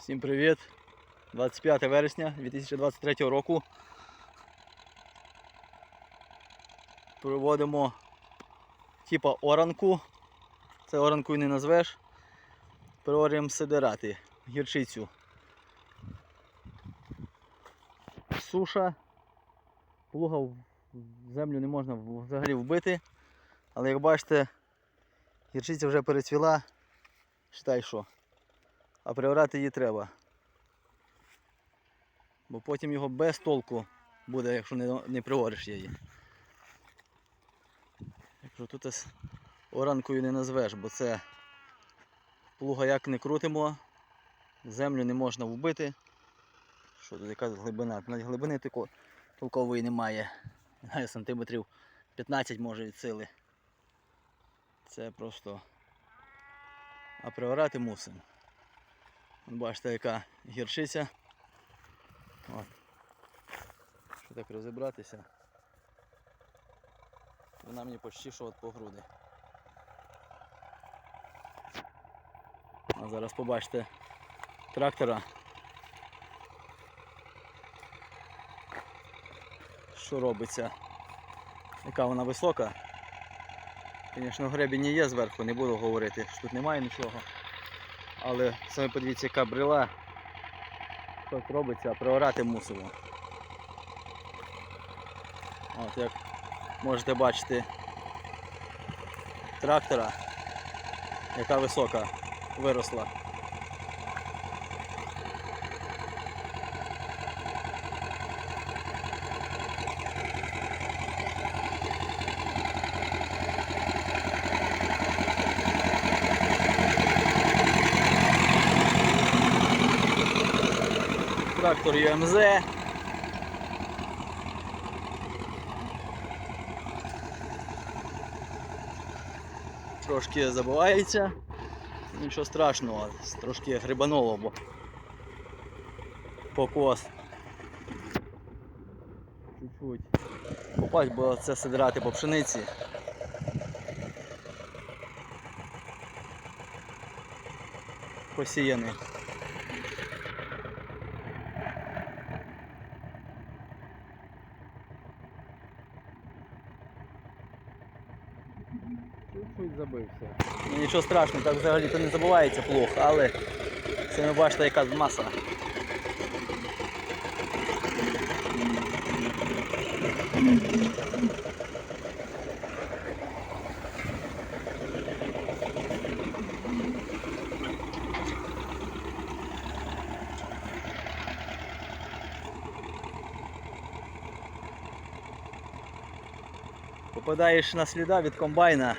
Всім привіт! 25 вересня 2023 року. Проводимо типа оранку. Це оранку і не назвеш. Переорюємо сидирати, гірчицю. Суша. Плуга в землю не можна взагалі вбити. Але як бачите, гірчиця вже перецвіла. Считай що. А приорати її треба. Бо потім його без толку буде, якщо не, не приориш її. Якщо тут оранкою не назвеш, бо це плуга як не крутимо, землю не можна вбити. Що тут якась глибина? Навіть глибини тако- толкової немає. Не знаю, сантиметрів 15 може від сили. Це просто. А приорати мусимо. Бачите, яка гірчиця. От. Що так розібратися? Вона мені почти що от по груди. А зараз побачите трактора. Що робиться? Яка вона висока. Звісно, гребінь є зверху, не буду говорити, що тут немає нічого. Але саме подивіться, яка брила. так робиться, а приорати мусимо. От як можете бачити трактора, яка висока виросла. Трактор ЮМЗ. Трошки забувається. Нічого страшного, трошки грибануло, бо покос. Чуть-чуть. Попасть, бо це сидрати по пшениці. Посіяний. Чуть-чуть забився. Ну, нічого страшного, так взагалі то не забувається плохо, але це не бачите яка маса. Попадаєш на сліда від комбайна.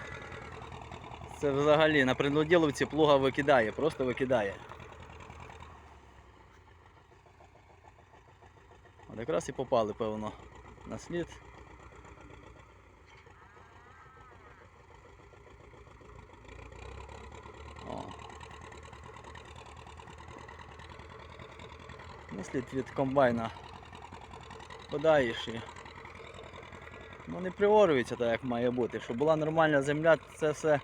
Це взагалі на принуділовці плуга викидає, просто викидає. От якраз і попали, певно, на слід. О. Від комбайна подаєш і ну, не приорюється так, як має бути. Щоб була нормальна земля, це все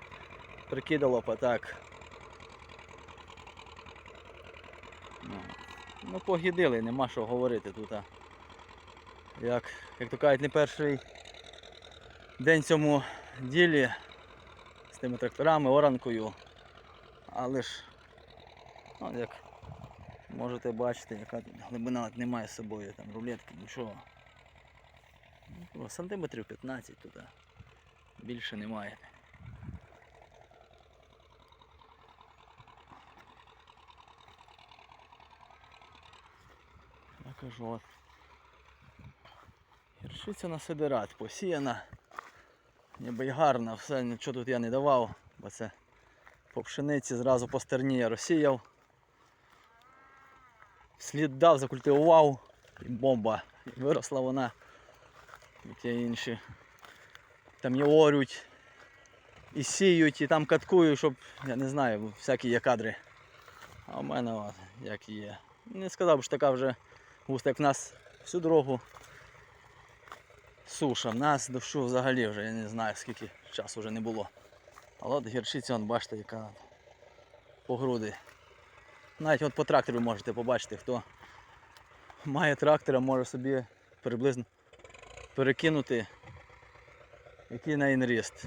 прикидало б так. Ну, ну погідили, нема що говорити тут. Як, як то кажуть, не перший день цьому ділі з тими тракторами, оранкою. Але ж, ну, як можете бачити, яка тут глибина немає з собою, там рулетки, нічого. Ну, Сантиметрів 15 тут. а. Більше немає. Я кажу, от. Гіршиця на сидират посіяна. Ніби й все, нічого тут я не давав, бо це по пшениці зразу по стерні я розсіяв. Слід дав, закультивував і бомба. Виросла вона, і інші. Там і орють, і сіють, і там каткують, щоб, я не знаю, всякі є кадри. А в мене от, як є. Не сказав, що така вже густа, як в нас всю дорогу суша. В нас дощу взагалі вже я не знаю скільки часу вже не було. Але от гірчиця, вон, бачите, яка по груди. Навіть от по трактору можете побачити, хто має трактора, може собі приблизно перекинути, який в неї наріст.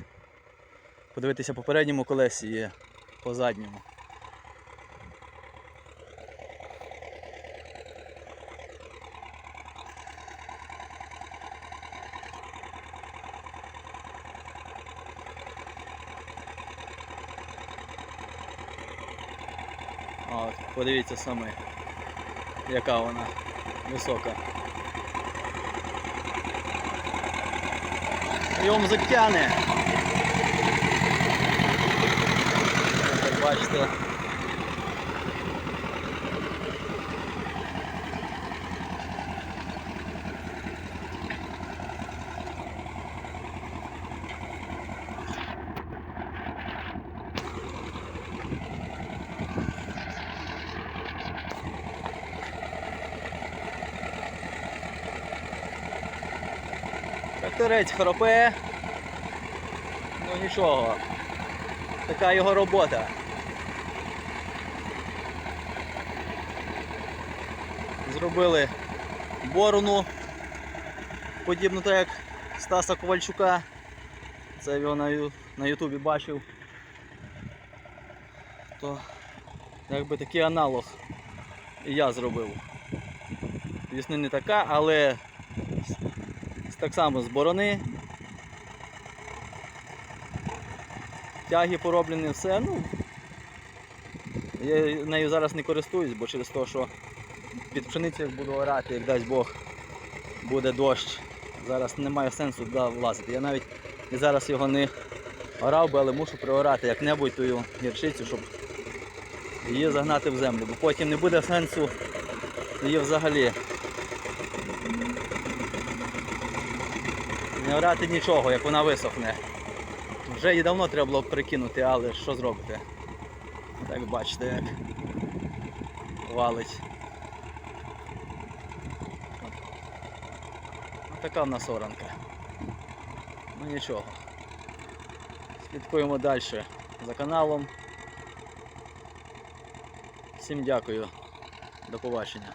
Подивитися по передньому колесі і по задньому. От, подивіться саме, яка вона висока. Йом затягне. Як бачите. Тракторець хропе. Ну нічого. Така його робота. Зробили борону, подібно так як Стаса Ковальчука. Це його на, на Ютубі бачив. То якби такий аналог і я зробив. Звісно, не така, але так само з борони. Тяги пороблені, все. Ну, я нею зараз не користуюсь, бо через те, що під пшеницю буду орати, як дасть Бог, буде дощ. Зараз немає сенсу туди влазити. Я навіть і зараз його не орав би, але мушу приорати як-небудь ту гірчицю, щоб її загнати в землю, бо потім не буде сенсу її взагалі. Не орати нічого, як вона висохне. Вже її давно треба було прикинути, але що зробити? Так бачите, як валить. Ось така в нас оранка. Ну нічого. Слідкуємо далі за каналом. Всім дякую. До побачення.